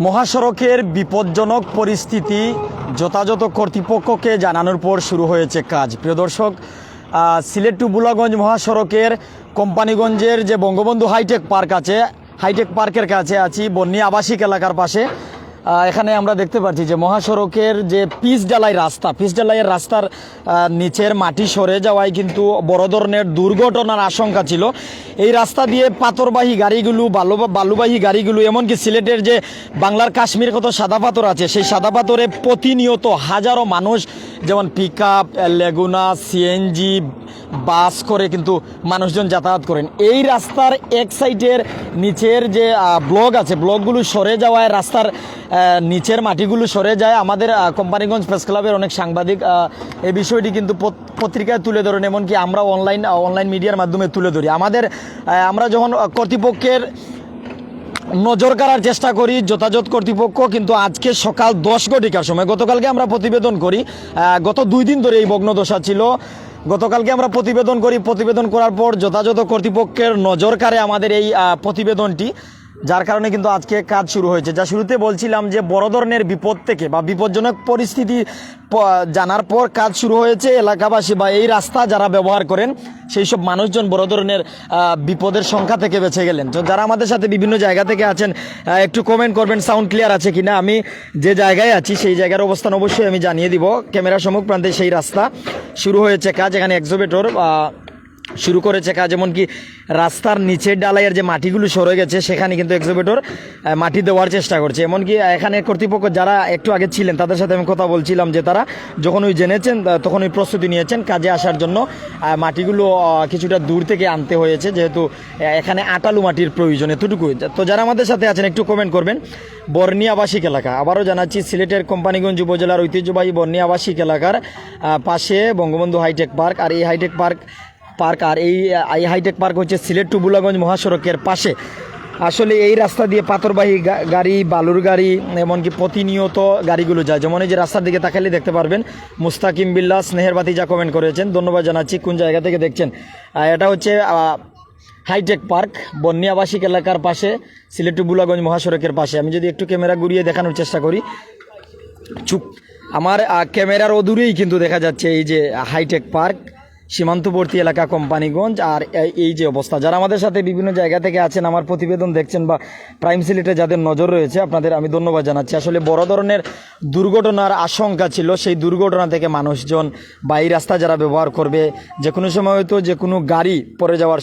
মহাসড়কের বিপজ্জনক পরিস্থিতি যথাযথ কর্তৃপক্ষকে জানানোর পর শুরু হয়েছে কাজ। প্রিয় দর্শক সিলেট টু বুলাগঞ্জ মহাসড়কের কোম্পানিগঞ্জের যে বঙ্গবন্ধু হাইটেক পার্ক আছে, হাইটেক পার্কের কাছে আছি। বন্যী আবাসিক এলাকার পাশে এখানে আমরা দেখতে পাচ্ছি যে মহাসড়কের যে পিচ ডালাই রাস্তা, পিচ ডালাইয়ের রাস্তার নিচের মাটি সরে যাওয়ায় কিন্তু বড় ধরনের দুর্ঘটনার আশঙ্কা ছিল। এই রাস্তা দিয়ে পাথরবাহী গাড়িগুলো, বালু, বালুবাহী গাড়িগুলো, এমনকি সিলেটের যে বাংলার কাশ্মীর কত সাদা পাথর আছে, সেই সাদা পাথরে প্রতিনিয়ত হাজারো মানুষ যেমন পিক আপ লেগুনা সিএনজি বাস করে কিন্তু মানুষজন যাতায়াত করেন। এই রাস্তার এক সাইডের নিচের যে ব্লক আছে ব্লকগুলো সরে যাওয়ায়, রাস্তার নিচের মাটিগুলো সরে যায়। আমাদের কোম্পানিগঞ্জ প্রেস ক্লাবের অনেক সাংবাদিক এই বিষয়টি কিন্তু পত্রিকায় তুলে ধরেন, এমনকি আমরা অনলাইন অনলাইন মিডিয়ার মাধ্যমে তুলে ধরি। আমাদের আমরা যখন কর্তৃপক্ষের নজর করার চেষ্টা করি যথাযথ কর্তৃপক্ষ, কিন্তু আজকে সকাল দশ ঘটিকার সময়, গতকালকে আমরা প্রতিবেদন করি গত দুই দিন ধরে এই ভগ্নদশা ছিল। গতকালকে আমরা প্রতিবেদন করি, প্রতিবেদন করার পর যথাযথ কর্তৃপক্ষের নজর কাড়ে আমাদের এই প্রতিবেদনটি। যার কারণে কিন্তু আজকে কাজ শুরু হয়েছে। যা শুরুতে বলছিলাম যে বড় ধরনের বিপদ থেকে বা বিপজ্জনক পরিস্থিতি জানার পর কাজ শুরু হয়েছে এলাকাবাসী বা এই রাস্তা যারা ব্যবহার করেন, সেই সব মানুষজন বড় ধরনের বিপদের সংখ্যা থেকে বেঁচে গেলেন। তো যারা আমাদের সাথে বিভিন্ন জায়গা থেকে আছেন একটু কমেন্ট করবেন সাউন্ড ক্লিয়ার আছে কিনা? আমি যে জায়গায় আছি, সেই জায়গার অবস্থান অবশ্যই আমি জানিয়ে দিব। ক্যামেরা সম্মুখ প্রান্তে সেই রাস্তা শুরু হয়েছে কাজ, এখানে এক্সোবেটর শুরু করেছে কাজ, এমনকি রাস্তার নিচের ডালাইয়ের যে মাটিগুলো সরে গেছে, সেখানে কিন্তু এক্সোবেটর মাটি দেওয়ার চেষ্টা করছে। এমনকি এখানে কর্তৃপক্ষ যারা একটু আগে ছিলেন, তাদের সাথে আমি কথা বলছিলাম যে তারা যখন ওই জেনেছেন তখন ওই প্রস্তুতি নিয়েছেন কাজে আসার জন্য। মাটিগুলো কিছুটা দূর থেকে আনতে হয়েছে, যেহেতু এখানে আটালু মাটির প্রয়োজন এতটুকু তো যারা আমাদের সাথে আছেন, একটু কমেন্ট করবেন। বর্ণী আবাসিক এলাকা, আবারও জানাচ্ছি, সিলেটের কোম্পানিগঞ্জ উপজেলার ঐতিহ্যবাহী বর্ণী আবাসিক এলাকার পাশে বঙ্গবন্ধু হাইটেক পার্ক, আর এই হাইটেক পার্ক পার্ক আর এই এই হাইটেক পার্ক হচ্ছে সিলেট টু বুলাগঞ্জ মহাসড়কের পাশে। আসলে এই রাস্তা দিয়ে পাথরবাহী গাড়ি, বালুর গাড়ি, এমনকি প্রতিনিয়ত গাড়িগুলো যায়। যেমন এই যে রাস্তার দিকে তাকালে দেখতে পারবেন, মুস্তাকিম বিল্লা স্নেহের বাতি যা কমেন্ট করেছেন। ধন্যবাদ জানাচ্ছি, কোন জায়গা থেকে দেখছেন? এটা হচ্ছে হাইটেক পার্ক বন্যী আবাসিক এলাকার পাশে, সিলেট টু বুলাগঞ্জ মহাসড়কের পাশে। আমি যদি একটু ক্যামেরা ঘুরিয়ে দেখানোর চেষ্টা করি। চুপ, আমার ক্যামেরার অদূরেই কিন্তু দেখা যাচ্ছে এই যে হাইটেক পার্ক। সীমান্তবর্তী এলাকা কোম্পানিগঞ্জ। আর এই- যে অবস্থা, যারা আমাদের সাথে বিভিন্ন জায়গা থেকে আছেন, আমার প্রতিবেদন দেখছেন বা প্রাইম সিলেটে যাদের নজর রয়েছে, আপনাদের আমি ধন্যবাদ জানাচ্ছি। আসলে বড় ধরনের দুর্ঘটনার আশঙ্কা ছিল, সেই দুর্ঘটনা থেকে মানুষজন বা এই রাস্তা যারা ব্যবহার করবে যে কোনো সময় হয়তো যে কোনো গাড়ি পড়ে যাওয়ার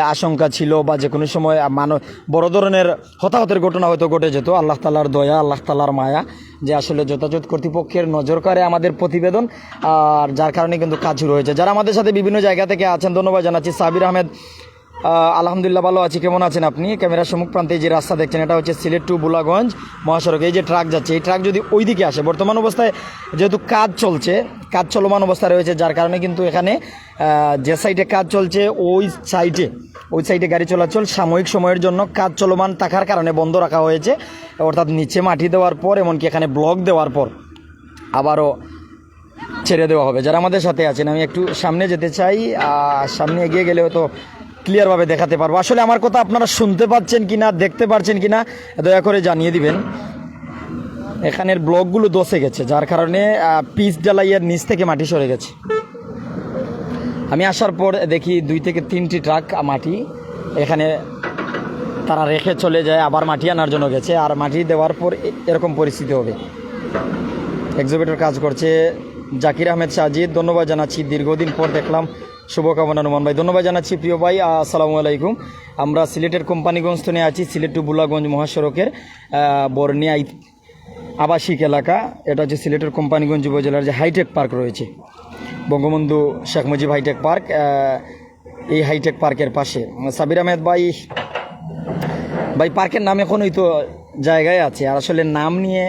আশঙ্কা ছিল বা যে কোনো সময় মানুষ বড় ধরনের হতাহতের ঘটনা হয়তো ঘটে যেত। আল্লাহ তালার দয়া, আল্লাহ তালার মায়া। যে আসলে যথাযথ কর্তৃপক্ষের নজর করে আমাদের প্রতিবেদন আর যার কারণে কিন্তু কাজ শুরু হয়েছে। যারা আমাদের সাথে বিভিন্ন জায়গা থেকে আছেন ধন্যবাদ জানাচ্ছি। সাবির আহমেদ আহ, আলহামদুলিল্লাহ ভালো আছি। কেমন আছেন আপনি? ক্যামেরার সম্মুখ প্রান্তে যে রাস্তা দেখছেন, এটা হচ্ছে সিলেট টু বুলাগঞ্জ মহাসড়ক। এই যে ট্রাক যাচ্ছে, এই ট্রাক যদি ওই দিকে আসে, বর্তমান অবস্থায় যেহেতু কাজ চলছে, কাজ চলমান অবস্থায় রয়েছে, যার কারণে কিন্তু এখানে যে সাইডে কাজ চলছে, ওই সাইডে ওই সাইডে গাড়ি চলাচল সাময়িক সময়ের জন্য কাজ চলমান থাকার কারণে বন্ধ রাখা হয়েছে। অর্থাৎ নিচে মাটি দেওয়ার পর, এমনকি এখানে ব্লক দেওয়ার পর আবারও ছেড়ে দেওয়া হবে। যারা আমাদের সাথে আছেন, আমি একটু সামনে যেতে চাই সামনে এগিয়ে গেলে হয়তো ক্লিয়ারভাবে দেখাতে পারব। আসলে আমার কথা আপনারা শুনতে পাচ্ছেন কিনা, দেখতে পাচ্ছেন কিনা, দয়া করে জানিয়ে দিবেন। এখানের ব্লকগুলো দসে গেছে, যার কারণে পিচ ডালাইয়ের নিচ থেকে মাটি সরে গেছে। আমি আসার পর দেখি দুই থেকে তিনটি ট্রাক মাটি এখানে তারা রেখে চলে যায়, আবার মাটি আনার জন্য গেছে, আর মাটি দেওয়ার পর এরকম পরিস্থিতি হবে। এক্সিবিটর কাজ করছে জাকির আহমেদ সাজিদ। ধন্যবাদ জানাচ্ছি। দীর্ঘদিন পর দেখলাম শুভকামনা নুমান ভাই। ধন্যবাদ জানাচ্ছি প্রিয় ভাই। আসসালামু আলাইকুম। আমরা সিলেটের কোম্পানিগঞ্জ থেকে আছি সিলেট টু বুলাগঞ্জ মহাসড়কের আহ, বর্নিয়া আবাসিক এলাকা। এটা হচ্ছে সিলেটের কোম্পানিগঞ্জ উপজেলার যে হাইটেক পার্ক রয়েছে। বঙ্গবন্ধু শেখ মুজিব হাইটেক পার্ক এই হাইটেক পার্কের পাশে। সাবির আহমেদ ভাই ভাই পার্কের নাম এখনই তো জায়গায় আছে। আর আসলে নাম নিয়ে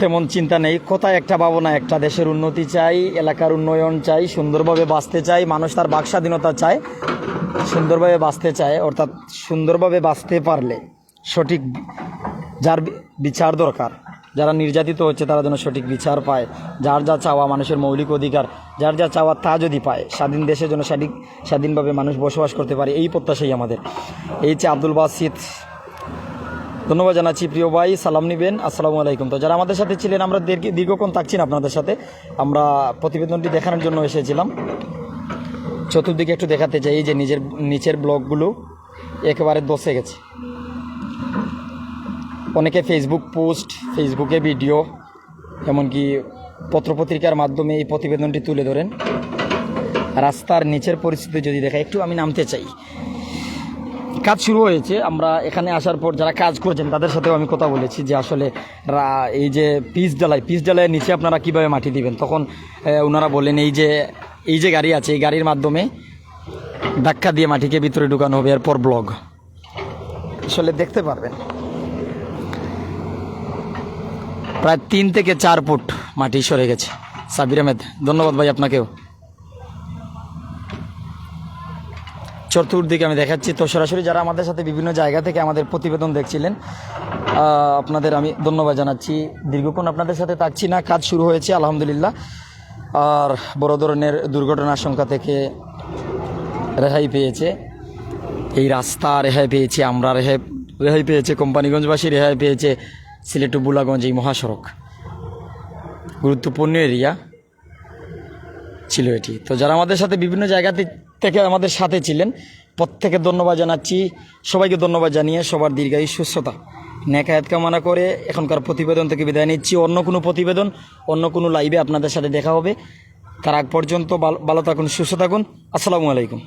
তেমন চিন্তা নেই। কোথায় একটা ভাবনা একটা। দেশের উন্নতি চাই, এলাকার উন্নয়ন চাই, সুন্দরভাবে বাঁচতে চাই, মানুষ তার বাক স্বাধীনতা চায়, সুন্দরভাবে বাঁচতে চায়, অর্থাৎ সুন্দরভাবে বাঁচতে পারলে সঠিক যার বিচার দরকার। যারা নির্যাতিত হচ্ছে তারা যেন সঠিক বিচার পায়। যার যা চাওয়া মানুষের মৌলিক অধিকার, যার যা চাওয়া তা যদি পায়, স্বাধীন দেশে যেন সঠিক স্বাধীনভাবে মানুষ বসবাস করতে পারে, এই প্রত্যাশাই আমাদের। এই যে আব্দুল বাসিদ ধন্যবাদ জানাচ্ছি প্রিয় ভাই, সালাম নিবেন, আসসালামু আলাইকুম। তো যারা আমাদের সাথে ছিলেন, আমরা দীর্ঘ- দীর্ঘক্ষণ থাকছি না আপনাদের সাথে। আমরা প্রতিবেদনটি দেখানোর জন্য এসেছিলাম। চতুর্দিকে একটু দেখাতে চাই যে নিজের, নিচের ব্লগগুলো একেবারে দশে গেছে। অনেকে ফেসবুক পোস্ট ফেসবুকে ভিডিও এমনকি পত্রপত্রিকার মাধ্যমে এই প্রতিবেদনটি তুলে ধরেন। রাস্তার নিচের পরিস্থিতি যদি দেখা একটু আমি নামতে চাই। কাজ শুরু হয়েছে। আমরা এখানে আসার পর যারা কাজ করছেন, তাদের সাথেও আমি কথা বলেছি যে আসলে এই যে পিস ডালাই পিস ডালাইয়ের নিচে আপনারা কীভাবে মাটি দিবেন? তখন ওনারা বলেন এই যে এই যে গাড়ি আছে, এই গাড়ির মাধ্যমে ধাক্কা দিয়ে মাটিকে ভিতরে ঢুকানো হবে, এরপর ব্লগ। আসলে দেখতে পারবেন। প্রায় তিন থেকে চার ফুট মাটি সরে গেছে। সাবির আহমেদ, ধন্যবাদ ভাই আপনাকেও। চতুর্দিকে আমি দেখাচ্ছি। তো সরাসরি যারা আমাদের সাথে বিভিন্ন জায়গা থেকে আমাদের প্রতিবেদন দেখছিলেন আপনাদের আমি ধন্যবাদ জানাচ্ছি। দীর্ঘক্ষণ আপনাদের সাথে থাকছি না, কাজ শুরু হয়েছে, আলহামদুলিল্লাহ। আর বড় ধরনের দুর্ঘটনার সংখ্যা থেকে রেহাই পেয়েছে। এই রাস্তা রেহাই পেয়েছে, আমরা রেহাই রেহাই পেয়েছে, কোম্পানিগঞ্জবাসী রেহাই পেয়েছে, সিলেট বুলাগঞ্জ এই মহাসড়ক। গুরুত্বপূর্ণ এরিয়া। ছিল এটি। তো যারা আমাদের সাথে বিভিন্ন জায়গা থেকে আমাদের সাথে ছিলেন, প্রত্যেকে ধন্যবাদ জানাচ্ছি। সবাইকে ধন্যবাদ জানিয়ে সবার দীর্ঘায়ু সুস্থতা। নেকায়াত কামনা করে এখনকার প্রতিবেদন থেকে বিদায় নিচ্ছি। অন্য কোনো প্রতিবেদন, অন্য কোনো লাইভে আপনাদের সাথে দেখা হবে। তার আগ পর্যন্ত ভালো- থাকুন, সুস্থ থাকুন। আসসালামু আলাইকুম।